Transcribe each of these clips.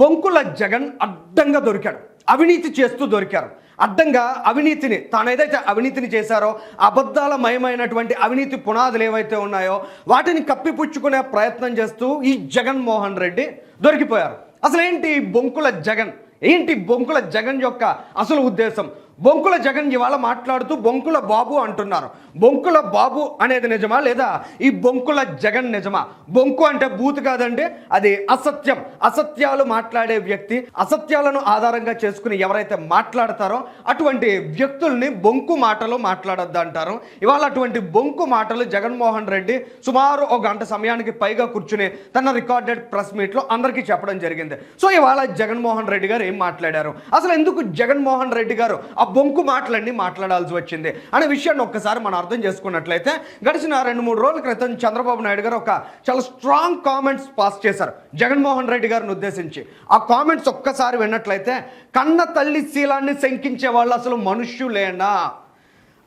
బొంకుల జగన్ అడ్డంగా దొరికాడు. అవినీతి చేస్తూ దొరికారు. అడ్డంగా అవినీతిని తాను ఏదైతే అవినీతిని చేశారో అబద్ధాల మయమైనటువంటి అవినీతి పునాదులు ఏవైతే ఉన్నాయో వాటిని కప్పిపుచ్చుకునే ప్రయత్నం చేస్తూ ఈ జగన్మోహన్ రెడ్డి దొరికిపోయారు. అసలు ఏంటి బొంకుల జగన్? ఏంటి బొంకుల జగన్ యొక్క అసలు ఉద్దేశం? బొంకుల జగన్ ఇవాళ మాట్లాడుతూ బొంకుల బాబు అంటున్నారు. బొంకుల బాబు అనేది నిజమా లేదా ఈ బొంకుల జగన్ నిజమా? బొంకు అంటే బూత్ కాదండి అది అసత్యం. అసత్యాలు మాట్లాడే వ్యక్తి అసత్యాలను ఆధారంగా చేసుకుని ఎవరైతే మాట్లాడతారో అటువంటి వ్యక్తుల్ని బొంకు మాటలు మాట్లాడొద్దు అంటారు ఇవాళ అటువంటి బొంకు మాటలు జగన్మోహన్ రెడ్డి సుమారు ఒక గంట సమయానికి పైగా కూర్చుని తన రికార్డెడ్ ప్రెస్ మీట్లో అందరికీ చెప్పడం జరిగింది. సో ఇవాళ జగన్మోహన్ రెడ్డి గారు ఏం మాట్లాడారు? అసలు ఎందుకు జగన్మోహన్ రెడ్డి గారు ఆ బొంకు మాటలన్నీ మాట్లాడాల్సి వచ్చింది అనే విషయాన్ని ఒక్కసారి మనం అర్థం చేసుకున్నట్లయితే గడిచిన రెండు మూడు రోజుల క్రితం చంద్రబాబు నాయుడు గారు ఒక చాలా స్ట్రాంగ్ కామెంట్స్ పాస్ చేశారు. జగన్మోహన్ రెడ్డి గారిని ఉద్దేశించి. ఆ కామెంట్స్ ఒక్కసారి విన్నట్లయితే కన్న తల్లి శీలాన్ని శంకించే వాళ్ళు అసలు మనుష్యులేనా?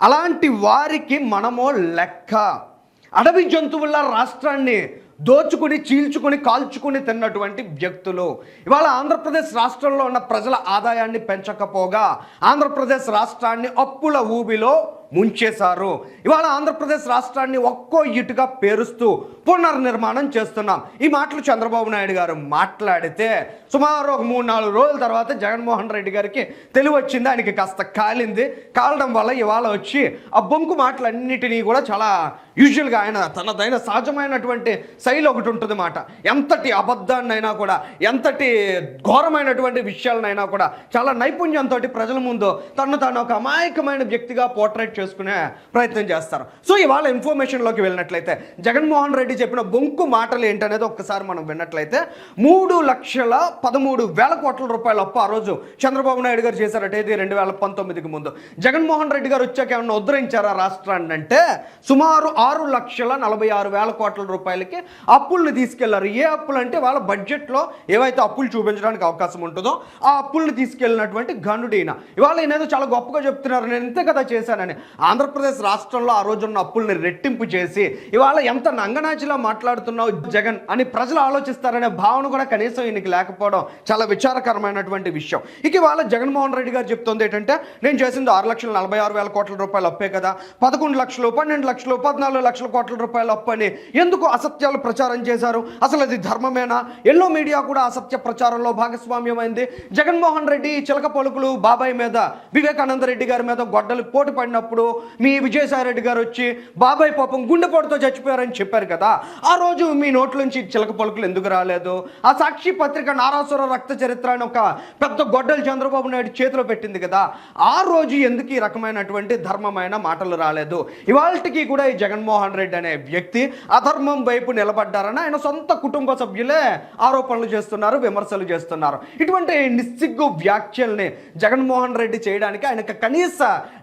అలాంటి వారికి మనమో లెక్క. అడవి జంతువుల రాష్ట్రాన్ని దోచుకుని చీల్చుకుని కాల్చుకుని తిన్నటువంటి వ్యక్తులు. ఇవాళ ఆంధ్రప్రదేశ్ రాష్ట్రంలో ఉన్న ప్రజల ఆదాయాన్ని పెంచకపోగా ఆంధ్రప్రదేశ్ రాష్ట్రాన్ని అప్పుల ఊబిలో ముంచేశారు. ఇవాళ ఆంధ్రప్రదేశ్ రాష్ట్రాన్ని ఒక్కో ఇటుగా పేరుస్తూ పునర్నిర్మాణం చేస్తున్నాం. ఈ మాటలు చంద్రబాబు నాయుడు గారు మాట్లాడితే సుమారు ఒక మూడు నాలుగు రోజుల తర్వాత జగన్మోహన్ రెడ్డి గారికి తెలివి వచ్చింది ఆయనకి కాస్త కాలింది. కాలడం వల్ల ఇవాళ వచ్చి ఆ బొంకు మాటలన్నిటినీ కూడా చాలా యూజువల్గా ఆయన తనదైన సహజమైనటువంటి శైలి ఒకటి ఉంటుంది మాట ఎంతటి అబద్ధాన్నైనా కూడా ఎంతటి ఘోరమైనటువంటి విషయాలనైనా కూడా చాలా నైపుణ్యంతో ప్రజల ముందు తను తాను ఒక అమాయకమైన వ్యక్తిగా పోర్ట్రేట్ చేసుకునే ప్రయత్నం చేస్తారు. సో ఇవాళ ఇన్ఫర్మేషన్లోకి వెళ్ళినట్లయితే జగన్మోహన్ రెడ్డి చెప్పిన బొంకు మాటలు ఏంటనేది ఒక్కసారి మనం విన్నట్లయితే మూడు లక్షల పదమూడు వేల కోట్ల రూపాయల అప్పు ఆ రోజు చంద్రబాబు నాయుడు గారు చేశారట. ఇది రెండు వేల పంతొమ్మిదికి ముందు. జగన్మోహన్ రెడ్డి గారు వచ్చాక ఏమన్నా ఉద్ధరించారా రాష్ట్రాన్ని అంటే సుమారు ఆరు లక్షల నలభై ఆరు వేల కోట్ల రూపాయలకి అప్పుల్ని తీసుకెళ్ళారు. ఏ అప్పులు అంటే వాళ్ళ బడ్జెట్లో ఏవైతే అప్పులు చూపించడానికి అవకాశం ఉంటుందో ఆ అప్పుల్ని తీసుకెళ్ళినటువంటి గనుడైన ఇవాళ ఈయన చాలా గొప్పగా చెప్తున్నారు. నేను ఇంతే కదా చేశానని. ఆంధ్రప్రదేశ్ రాష్ట్రంలో ఆ రోజున్న అప్పుల్ని రెట్టింపు చేసి ఇవాళ ఎంత నంగనాచిలా మాట్లాడుతున్నావు జగన్ అని ప్రజలు ఆలోచిస్తారనే భావన కూడా కనీసం ఈయనకి లేకపోవడం చాలా విచారకరమైనటువంటి విషయం. ఇక ఇవాళ జగన్మోహన్ రెడ్డి గారు చెప్తుంది ఏంటంటే నేను చేసింది ఆరు లక్షల నలభై ఆరు వేల కోట్ల రూపాయలు అప్పే కదా పదకొండు లక్షలు పన్నెండు లక్షలు పద్నాలుగు లక్షల కోట్ల రూపాయలు అప్పు అని ఎందుకు అసత్యాలు ప్రచారం చేశారు? అసలు అది ధర్మమేనా? ఎల్లో మీడియా కూడా అసత్య ప్రచారంలో భాగస్వామ్యమైంది. జగన్మోహన్ రెడ్డి చిలక పలుకులు బాబాయ్ మీద వివేకానంద రెడ్డి గారి మీద గొడ్డలు పోటీ పడినప్పుడు మీ విజయసాయిరెడ్డి గారు వచ్చి బాబాయ్ పాపం గుండెపోటుతో చచ్చిపోయారని చెప్పారు కదా ఆ రోజు మీ నోట్లోంచి చిలక పలుకులు ఎందుకు రాలేదు? ఆ సాక్షి పత్రిక నారాసుర రక్త చరిత్ర అని ఒక పెద్ద గొడ్డలు చంద్రబాబు నాయుడు చేతిలో పెట్టింది కదా ఆ రోజు ఎందుకు ఈ రకమైనటువంటి ధర్మమైన మాటలు రాలేదు? ఇవాళకి కూడా ఈ జగన్మోహన్ రెడ్డి అనే వ్యక్తి అధర్మం వైపు నిలబడ్డారని ఆయన సొంత కుటుంబ సభ్యులే ఆరోపణలు చేస్తున్నారు విమర్శలు చేస్తున్నారు. ఇటువంటి నిస్సిగ్గు వ్యాఖ్యల్ని జగన్మోహన్ రెడ్డి చేయడానికి ఆయనకు కనీస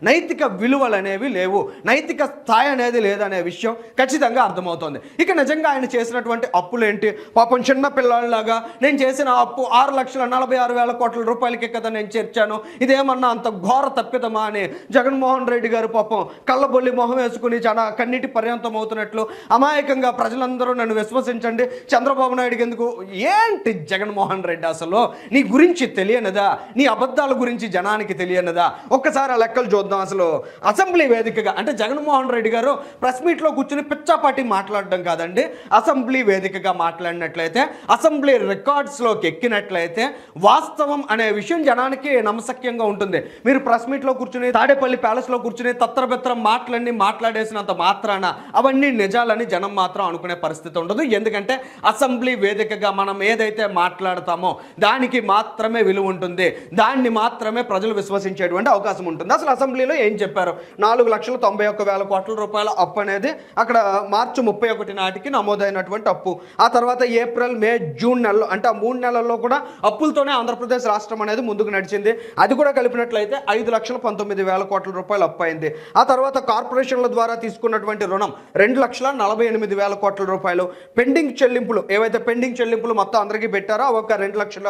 నైతిక విలువ విలువలు అనేవి లేవు. నైతిక స్థాయి అనేది లేదనే విషయం ఖచ్చితంగా అర్థమవుతోంది. ఇక నిజంగా ఆయన చేసినటువంటి అప్పులేంటి? పాపం చిన్న పిల్లలాగా నేను చేసిన అప్పు ఆరు లక్షల నలభై ఆరు వేల కోట్ల రూపాయలకి కదా నేను చేర్చాను. ఇదేమన్నా అంత ఘోర తప్పిదమా అని జగన్మోహన్ రెడ్డి గారు పాపం కళ్ళబొల్లి మొహం వేసుకుని చాలా కన్నీటి పర్యంతం అవుతున్నట్లు అమాయకంగా ప్రజలందరూ నన్ను విశ్వసించండి. చంద్రబాబు నాయుడుకి ఎందుకు? ఏంటి జగన్మోహన్ రెడ్డి అసలు? నీ గురించి తెలియనదా? నీ అబద్ధాల గురించి జనానికి తెలియనదా? ఒక్కసారి ఆ లెక్కలు చూద్దాం అసలు. అసెంబ్లీ వేదికగా అంటే జగన్మోహన్ రెడ్డి గారు ప్రెస్ మీట్లో కూర్చుని పిచ్చాపాటి మాట్లాడడం కాదండి. అసెంబ్లీ వేదికగా మాట్లాడినట్లయితే అసెంబ్లీ రికార్డ్స్లోకి ఎక్కినట్లయితే వాస్తవం అనే విషయం జనానికి నమసక్యంగా ఉంటుంది. మీరు ప్రెస్ మీట్లో కూర్చుని తాడేపల్లి ప్యాలెస్లో కూర్చుని తత్రబెత్రం మాటలన్నీ మాట్లాడేసినంత మాత్రాన అవన్నీ నిజాలని జనం మాత్రం అనుకునే పరిస్థితి ఉండదు. ఎందుకంటే అసెంబ్లీ వేదికగా మనం ఏదైతే మాట్లాడతామో దానికి మాత్రమే విలువ ఉంటుంది. దాన్ని మాత్రమే ప్రజలు విశ్వసించేటువంటి అవకాశం ఉంటుంది. అసలు అసెంబ్లీలో ఏం చెప్పారు? నాలుగు లక్షల తొంభై ఒక్క వేల కోట్ల రూపాయల అప్పు అనేది అక్కడ మార్చి ముప్పై ఒకటి నాటికి నమోదైనటువంటి అప్పు. ఆ తర్వాత ఏప్రిల్ మే జూన్ నెలలో అంటే ఆ మూడు నెలల్లో కూడా అప్పులతోనే ఆంధ్రప్రదేశ్ రాష్ట్రం అనేది ముందుకు నడిచింది. అది కూడా కలిపినట్లయితే ఐదు లక్షల పంతొమ్మిది వేల కోట్ల రూపాయలు అప్పు అయింది. ఆ తర్వాత కార్పొరేషన్ల ద్వారా తీసుకున్నటువంటి రుణం రెండు లక్షల నలభై ఎనిమిది వేల కోట్ల రూపాయలు. పెండింగ్ చెల్లింపులు ఏవైతే పెండింగ్ చెల్లింపులు మొత్తం అందరికీ పెట్టారో ఒక రెండు లక్షల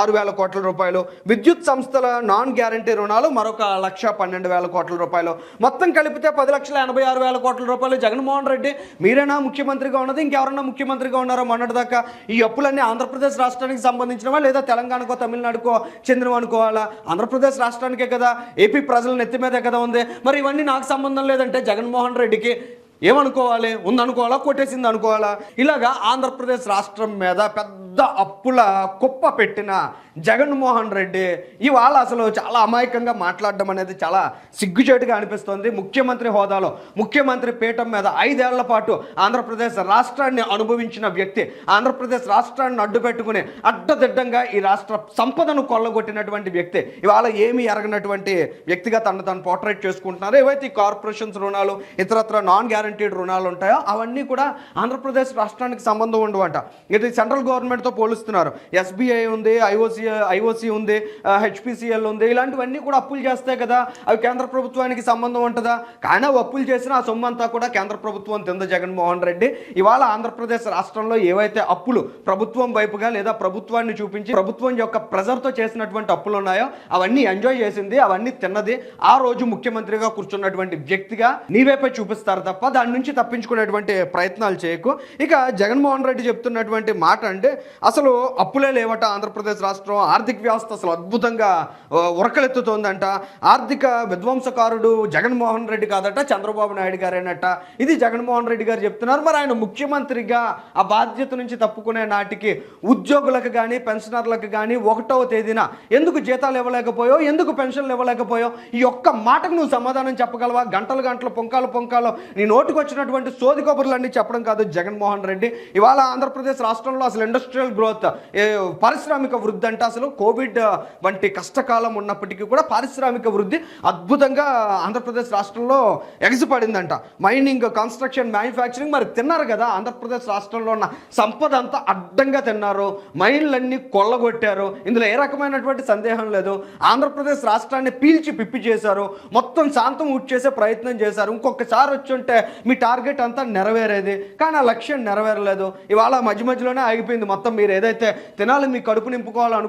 ఆరు వేల కోట్ల రూపాయలు. విద్యుత్ సంస్థల నాన్ గ్యారంటీ రుణాలు మరొక లక్ష పన్నెండు వేల కోట్ల రూపాయలు. రూపాయలు. మొత్తం కలిపితే పది లక్షల ఎనభై ఆరు వేల కోట్ల రూపాయలు. జగన్మోహన్ రెడ్డి మీరేనా ముఖ్యమంత్రిగా ఉన్నది? ఇంకెవరన్నా ముఖ్యమంత్రిగా ఉన్నారో మొన్నటిదాకా? ఈ అప్పులన్నీ ఆంధ్రప్రదేశ్ రాష్ట్రానికి సంబంధించినవా లేదా తెలంగాణకో తమిళనాడుకో చెందినవి అనుకోవాలా ఆంధ్రప్రదేశ్ రాష్ట్రానికే కదా? ఏపీ ప్రజల నెత్తి మీదే కదా ఉంది. మరి ఇవన్నీ నాకు సంబంధం లేదంటే జగన్మోహన్ రెడ్డికి ఏమనుకోవాలి? ఉందనుకోవాలా? కొట్టేసింది అనుకోవాలా ఇలాగా ఆంధ్రప్రదేశ్ రాష్ట్రం మీద పెద్ద అప్పుల కుప్ప పెట్టిన జగన్మోహన్ రెడ్డి ఇవాళ అసలు చాలా అమాయకంగా మాట్లాడడం అనేది చాలా సిగ్గుచేటుగా అనిపిస్తుంది. ముఖ్యమంత్రి హోదాలో ముఖ్యమంత్రి పీఠం మీద ఐదేళ్ళ పాటు ఆంధ్రప్రదేశ్ రాష్ట్రాన్ని అనుభవించిన వ్యక్తి ఆంధ్రప్రదేశ్ రాష్ట్రాన్ని అడ్డు పెట్టుకుని అడ్డదిడ్డంగా ఈ రాష్ట్ర సంపదను కొల్లగొట్టినటువంటి వ్యక్తి ఇవాళ ఏమి ఎరగనటువంటి వ్యక్తిగా తను తను పోర్ట్రేట్ చేసుకుంటున్నారు. ఏవైతే కార్పొరేషన్స్ రుణాలు ఇతరత్ర నాన్ గ్యారంటీడ్ రుణాలు ఉంటాయో అవన్నీ కూడా ఆంధ్రప్రదేశ్ రాష్ట్రానికి సంబంధం ఉండవంట. ఇది సెంట్రల్ గవర్నమెంట్తో పోలుస్తున్నారు. ఎస్బీఐ ఉంది ఐఓసి ఐఓసి ఉంది హెచ్పిసిఎల్ ఉంది ఇలాంటివన్నీ కూడా అప్పులు చేస్తాయి కదా. అవి కేంద్ర ప్రభుత్వానికి సంబంధం ఉంటుందా? కానీ అప్పులు చేసిన ఆ సొమ్ము అంతా కూడా కేంద్ర ప్రభుత్వం తింద జగన్మోహన్ రెడ్డి. ఇవాళ ఆంధ్రప్రదేశ్ రాష్ట్రంలో ఏవైతే అప్పులు ప్రభుత్వం వైపుగా లేదా ప్రభుత్వాన్ని చూపించి ప్రభుత్వం యొక్క ప్రెజర్తో చేసినటువంటి అప్పులు ఉన్నాయో అవన్నీ ఎంజాయ్ చేసింది అవన్నీ తిన్నది ఆ రోజు ముఖ్యమంత్రిగా కూర్చున్నటువంటి వ్యక్తిగా నీవైపే చూపిస్తారు తప్ప దాని నుంచి తప్పించుకునేటువంటి ప్రయత్నాలు చేయకు. ఇక జగన్మోహన్ రెడ్డి చెప్తున్నటువంటి మాట అంటే అసలు అప్పులే లేవట ఆంధ్రప్రదేశ్ రాష్ట్రం. ఆర్థిక వ్యవస్థ అసలు అద్భుతంగా ఉరకలెత్తుతోందంట. ఆర్థిక విధ్వంసకారుడు జగన్మోహన్ రెడ్డి కాదట చంద్రబాబు నాయుడు గారేనట. ఇది జగన్మోహన్ రెడ్డి గారు చెప్తున్నారు. మరి ఆయన ముఖ్యమంత్రిగా ఆ బాధ్యత నుంచి తప్పుకునే నాటికి ఉద్యోగులకు కానీ పెన్షనర్లకు కానీ ఒకటవ తేదీన ఎందుకు జీతాలు ఇవ్వలేకపోయో ఎందుకు పెన్షన్లు ఇవ్వలేకపోయో ఈ ఒక్క మాటకు నువ్వు సమాధానం చెప్పగలవా? గంటలు గంటలు పొంకాలు పొంకాలు. నీ నోటికి వచ్చినటువంటి సోది కబుర్లన్నీ చెప్పడం కాదు జగన్మోహన్ రెడ్డి. ఇవాళ ఆంధ్రప్రదేశ్ రాష్ట్రంలో అసలు ఇండస్ట్రియల్ గ్రోత్ పారిశ్రామిక వృద్ధి అంట అసలు కోవిడ్ వంటి కష్టకాలం ఉన్నప్పటికీ కూడా పారిశ్రామిక వృద్ధి అద్భుతంగా ఆంధ్రప్రదేశ్ రాష్ట్రంలో ఎగసిపడిందంట. మైనింగ్ కన్స్ట్రక్షన్ మ్యానుఫ్యాక్చరింగ్ మరి తిన్నారు కదా ఆంధ్రప్రదేశ్ రాష్ట్రంలో ఉన్న సంపద అంతా అడ్డంగా తిన్నారు. మైన్లన్నీ కొల్లగొట్టారు. ఇందులో ఏ రకమైనటువంటి సందేహం లేదు. ఆంధ్రప్రదేశ్ రాష్ట్రాన్ని పీల్చి పిప్పి చేశారు. మొత్తం శాంతం చేసే ప్రయత్నం చేశారు. ఇంకొకసారి వచ్చుంటే మీ టార్గెట్ అంతా నెరవేరేది. కానీ ఆ లక్ష్యం నెరవేరలేదు. ఇవాళ మధ్య మధ్యలోనే ఆగిపోయింది. మొత్తం మీరు ఏదైతే తినాలి మీ కడుపు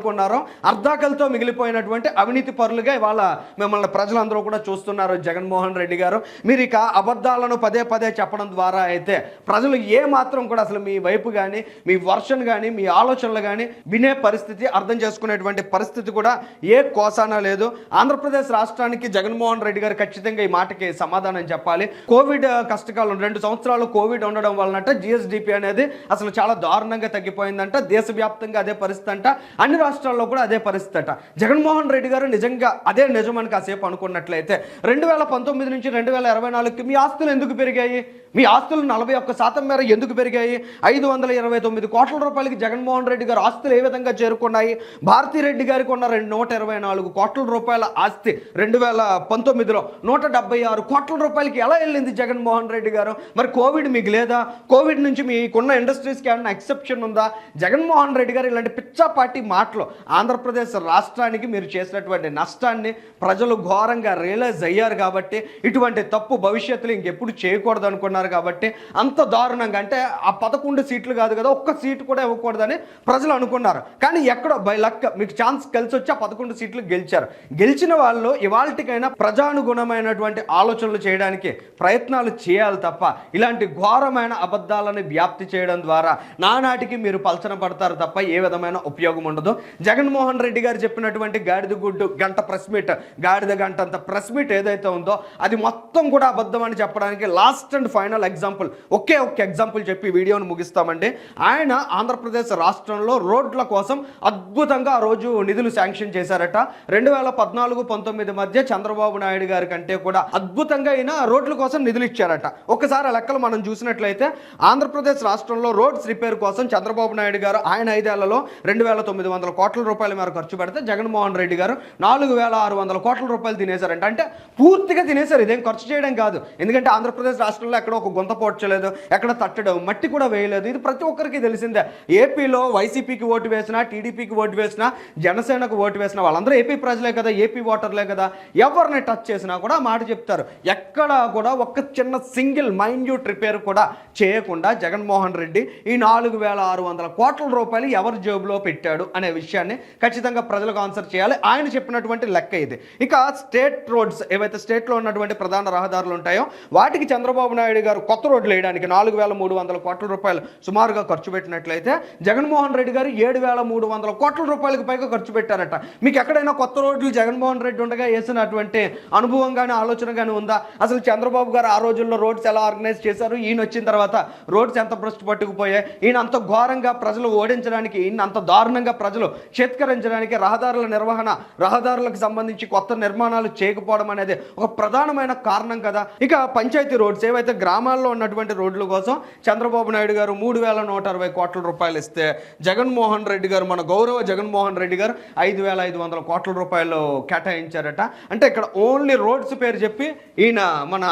నింపుకోవాలనుకున్నారో అర్ధాకలతో మిగిలిపోయినటువంటి అవినీతి పరులుగా ఇవాళ మిమ్మల్ని ప్రజలందరూ కూడా చూస్తున్నారు జగన్మోహన్ రెడ్డి గారు. మీరు ఇక అబద్ధాలను పదే పదే చెప్పడం ద్వారా అయితే ప్రజలు ఏ మాత్రం కూడా అసలు మీ వైపు కానీ మీ వర్షన్ కానీ మీ ఆలోచనలు కానీ వినే పరిస్థితి అర్థం చేసుకునేటువంటి పరిస్థితి కూడా ఏ కోసానా లేదు. ఆంధ్రప్రదేశ్ రాష్ట్రానికి జగన్మోహన్ రెడ్డి గారు ఖచ్చితంగా ఈ మాటకి సమాధానం చెప్పాలి. కోవిడ్ కష్టకాలం రెండు సంవత్సరాలు కోవిడ్ ఉండడం వలనట జిఎస్డిపి అనేది అసలు చాలా దారుణంగా తగ్గిపోయిందంట. దేశవ్యాప్తంగా అదే పరిస్థితి అంట. అన్ని రాష్ట్రాల్లో కూడా అదే పరిస్థితి అట. జగన్మోహన్ రెడ్డి గారు నిజంగా అదే నిజమని కాసేపు అనుకున్నట్లయితే రెండు వేల పంతొమ్మిది నుంచి రెండు వేల ఇరవై నాలుగుకి మీ ఆస్తులు ఎందుకు పెరిగాయి? మీ ఆస్తులు నలభై ఒక్క శాతం మేర ఎందుకు పెరిగాయి? ఐదు వందల ఇరవై తొమ్మిది కోట్ల రూపాయలకి జగన్మోహన్ రెడ్డి గారు ఆస్తులు ఏ విధంగా చేరుకున్నాయి? భారతీ రెడ్డి గారికి ఉన్న రెండు నూట ఇరవై నాలుగు కోట్ల రూపాయల ఆస్తి రెండు వేల పంతొమ్మిదిలో నూట డెబ్బై ఆరు కోట్ల రూపాయలకి ఎలా వెళ్ళింది జగన్మోహన్ రెడ్డి గారు? మరి కోవిడ్ మీకు లేదా? కోవిడ్ నుంచి మీకున్న ఇండస్ట్రీస్కి ఏమైనా ఎక్సెప్షన్ ఉందా? జగన్మోహన్ రెడ్డి గారు ఇలాంటి పిచ్చాపాటి మాటలు ఆంధ్రప్రదేశ్ రాష్ట్రానికి మీరు చేసినటువంటి నష్టాన్ని ప్రజలు ఘోరంగా రియలైజ్ అయ్యారు కాబట్టి ఇటువంటి తప్పు భవిష్యత్తులో ఇంకెప్పుడు చేయకూడదు అనుకున్నారు కాబట్టి అంత దారుణంగా అంటే ఆ పదకొండు సీట్లు కాదు కదా ఒక్క సీటు కూడా ఇవ్వకూడదని ప్రజలు అనుకున్నారు. కానీ ఎక్కడో బై లక్ మీకు ఛాన్స్ కలిసి వచ్చి ఆ పదకొండు సీట్లు గెలిచారు. గెలిచిన వాళ్ళు ఇవాళకైనా ప్రజానుగుణమైనటువంటి ఆలోచనలు చేయడానికి ప్రయత్నాలు చేయాలి తప్ప ఇలాంటి ఘోరమైన అబద్ధాలను వ్యాప్తి చేయడం ద్వారా నానాటికి మీరు పలచన పడతారు తప్ప ఏ విధమైన ఉపయోగం ఉండదు. జగన్మోహన్ రెడ్డి గారు చెప్పినటువంటి గాడిద గుడ్డు గంట ప్రెస్ మీట్ గాడిద గంట అంత ప్రెస్ మీట్ ఏదైతే ఉందో అది మొత్తం కూడా అబద్ధం అని చెప్పడానికి లాస్ట్ అండ్ ఫైనల్ ఎగ్జాంపుల్ ఒకే ఒక్క ఎగ్జాంపుల్ చెప్పి వీడియోను ముగిస్తామండి. ఆయన ఆంధ్రప్రదేశ్ రాష్ట్రంలో రోడ్ల కోసం అద్భుతంగా ఆ రోజు నిధులు శాంక్షన్ చేశారట. రెండు వేల పద్నాలుగు పంతొమ్మిది మధ్య చంద్రబాబు నాయుడు గారి కంటే కూడా అద్భుతంగా అయిన రోడ్ల కోసం నిధులు ఇచ్చారట. ఒకసారి ఆ లెక్కలు మనం చూసినట్లయితే ఆంధ్రప్రదేశ్ రాష్ట్రంలో రోడ్స్ రిపేర్ కోసం చంద్రబాబు నాయుడు గారు ఆయన ఐదేళ్ళలో రెండు వేల తొమ్మిది వందల కోట్ల రూపాయల మేర ఖర్చు పెడితే జగన్మోహన్ రెడ్డి గారు నాలుగు వేల ఆరు వందల కోట్ల రూపాయలు తినేశారంట. అంటే పూర్తిగా తినేశారు. ఇదేం ఖర్చు చేయడం కాదు. ఎందుకంటే ఆంధ్రప్రదేశ్ రాష్ట్రంలో ఎక్కడ ఒక గుంత పోడ్చలేదు. ఎక్కడ తట్టడం మట్టి కూడా వేయలేదు. ఇది ప్రతి ఒక్కరికి తెలిసిందే. ఏపీలో వైసీపీకి ఓటు వేసినా టీడీపీకి ఓటు వేసినా జనసేనకు ఓటు వేసినా వాళ్ళందరూ ఏపీ ప్రజలే కదా ఏపీ ఓటర్లే కదా. ఎవరిని టచ్ చేసినా కూడా మాట చెప్తారు. ఎక్కడా కూడా ఒక్క చిన్న సింగిల్ మైన్యూట్ రిపేర్ కూడా చేయకుండా జగన్మోహన్ రెడ్డి ఈ నాలుగు వేల ఆరు వందల కోట్ల రూపాయలు ఎవరి జేబులో పెట్టాడు అనే విషయం విషయాన్ని ఖచ్చితంగా ప్రజలకు ఆన్సర్ చేయాలి. ఆయన చెప్పినటువంటి లెక్క ఇది. ఇక స్టేట్ రోడ్స్ ఏవైతే స్టేట్లో ఉన్నటువంటి ప్రధాన రహదారులు ఉంటాయో వాటికి చంద్రబాబు నాయుడు గారు కొత్త రోడ్లు వేయడానికి నాలుగు వేల మూడు వందల కోట్ల రూపాయలు సుమారుగా ఖర్చు పెట్టినట్లయితే జగన్మోహన్ రెడ్డి గారు ఏడు వేల మూడు వందల కోట్ల రూపాయలకు పైగా ఖర్చు పెట్టారట. మీకు ఎక్కడైనా కొత్త రోడ్లు జగన్మోహన్ రెడ్డి ఉండగా వేసినటువంటి అనుభవం కానీ ఆలోచన కానీ ఉందా? అసలు చంద్రబాబు గారు ఆ రోజుల్లో రోడ్స్ ఎలా ఆర్గనైజ్ చేశారు? ఈయన వచ్చిన తర్వాత రోడ్స్ ఎంత భ్రష్టు పట్టుకుపోయాయి? ఈయన అంత ఘోరంగా ప్రజలు ఓడించడానికి ఈయన అంత దారుణంగా ప్రజలు చేత్కరించడానికి రహదారుల నిర్వహణ రహదారులకు సంబంధించి కొత్త నిర్మాణాలు చేయకపోవడం అనేది ఒక ప్రధానమైన కారణం కదా. ఇక పంచాయతీ రోడ్స్ ఏవైతే గ్రామాల్లో ఉన్నటువంటి రోడ్ల కోసం చంద్రబాబు నాయుడు గారు మూడు వేల నూట అరవై కోట్ల రూపాయలు ఇస్తే జగన్మోహన్ రెడ్డి గారు మన గౌరవ జగన్మోహన్ రెడ్డి గారు ఐదు వేల ఐదు వందల కోట్ల రూపాయలు కేటాయించారట. అంటే ఇక్కడ ఓన్లీ రోడ్స్ పేరు చెప్పి ఈయన మన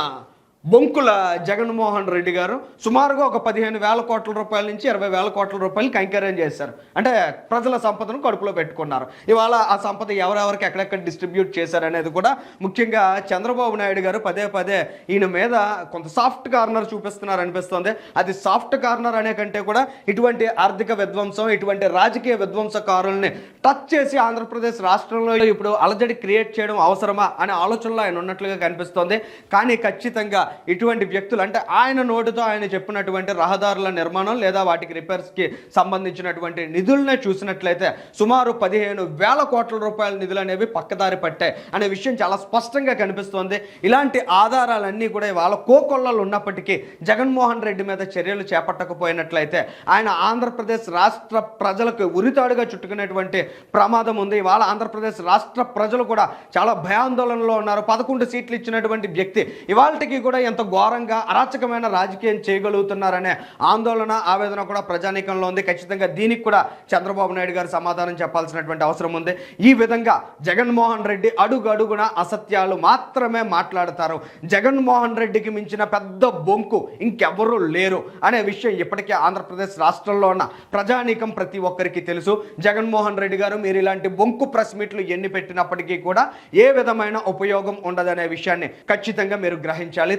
బొంకుల జగన్మోహన్ రెడ్డి గారు సుమారుగా ఒక పదిహేను వేల కోట్ల రూపాయల నుంచి ఇరవై వేల కోట్ల రూపాయలు కైంకర్యం చేశారు. అంటే ప్రజల సంపదను కడుపులో పెట్టుకున్నారు. ఇవాళ ఆ సంపద ఎవరెవరికి ఎక్కడెక్కడ డిస్ట్రిబ్యూట్ చేశారు అనేది కూడా ముఖ్యంగా చంద్రబాబు నాయుడు గారు పదే పదే ఈయన మీద కొంత సాఫ్ట్ కార్నర్ చూపిస్తున్నారు అనిపిస్తుంది. అది సాఫ్ట్ కార్నర్ అనే కంటే కూడా ఇటువంటి ఆర్థిక విధ్వంసం ఇటువంటి రాజకీయ విధ్వంసకారుల్ని టచ్ చేసి ఆంధ్రప్రదేశ్ రాష్ట్రంలో ఇప్పుడు అలజడి క్రియేట్ చేయడం అవసరమా అనే ఆలోచనలో ఆయన ఉన్నట్లుగా కనిపిస్తోంది. కానీ ఖచ్చితంగా ఇటువంటి వ్యక్తులు అంటే ఆయన నోటితో ఆయన చెప్పినటువంటి రహదారుల నిర్మాణం లేదా వాటికి రిపేర్స్కి సంబంధించినటువంటి నిధులనే చూసినట్లయితే సుమారు పదిహేను వేల కోట్ల రూపాయల నిధులు అనేవి పక్కదారి పట్టాయి అనే విషయం చాలా స్పష్టంగా కనిపిస్తోంది. ఇలాంటి ఆధారాలన్నీ కూడా ఇవాళ కోకొల్లలు ఉన్నప్పటికీ జగన్మోహన్ రెడ్డి మీద చర్యలు చేపట్టకపోయినట్లయితే ఆయన ఆంధ్రప్రదేశ్ రాష్ట్ర ప్రజలకు ఉరితాడుగా చుట్టుకునేటువంటి ప్రమాదం ఉంది. ఇవాళ ఆంధ్రప్రదేశ్ రాష్ట్ర ప్రజలు కూడా చాలా భయాందోళనలో ఉన్నారు. పదకొండు సీట్లు ఇచ్చినటువంటి వ్యక్తి ఇవాళకి కూడా ఎంత ఘోరంగా అరాచకమైన రాజకీయం చేయగలుగుతున్నారనే ఆందోళన ఆవేదన కూడా ప్రజానీకంలో ఉంది. ఖచ్చితంగా దీనికి కూడా చంద్రబాబు నాయుడు గారు సమాధానం చెప్పాల్సినటువంటి అవసరం ఉంది. ఈ విధంగా జగన్మోహన్ రెడ్డి అడుగు అడుగున అసత్యాలు మాత్రమే మాట్లాడతారు. జగన్మోహన్ రెడ్డికి మించిన పెద్ద బొంకు ఇంకెవరూ లేరు అనే విషయం ఇప్పటికే ఆంధ్రప్రదేశ్ రాష్ట్రంలో ఉన్న ప్రజానీకం ప్రతి ఒక్కరికి తెలుసు. జగన్మోహన్ రెడ్డి గారు మీరు ఇలాంటి బొంకు ప్రెస్ మీట్లు ఎన్ని పెట్టినప్పటికీ కూడా ఏ విధమైన ఉపయోగం ఉండదనే విషయాన్ని ఖచ్చితంగా మీరు గ్రహించాలి.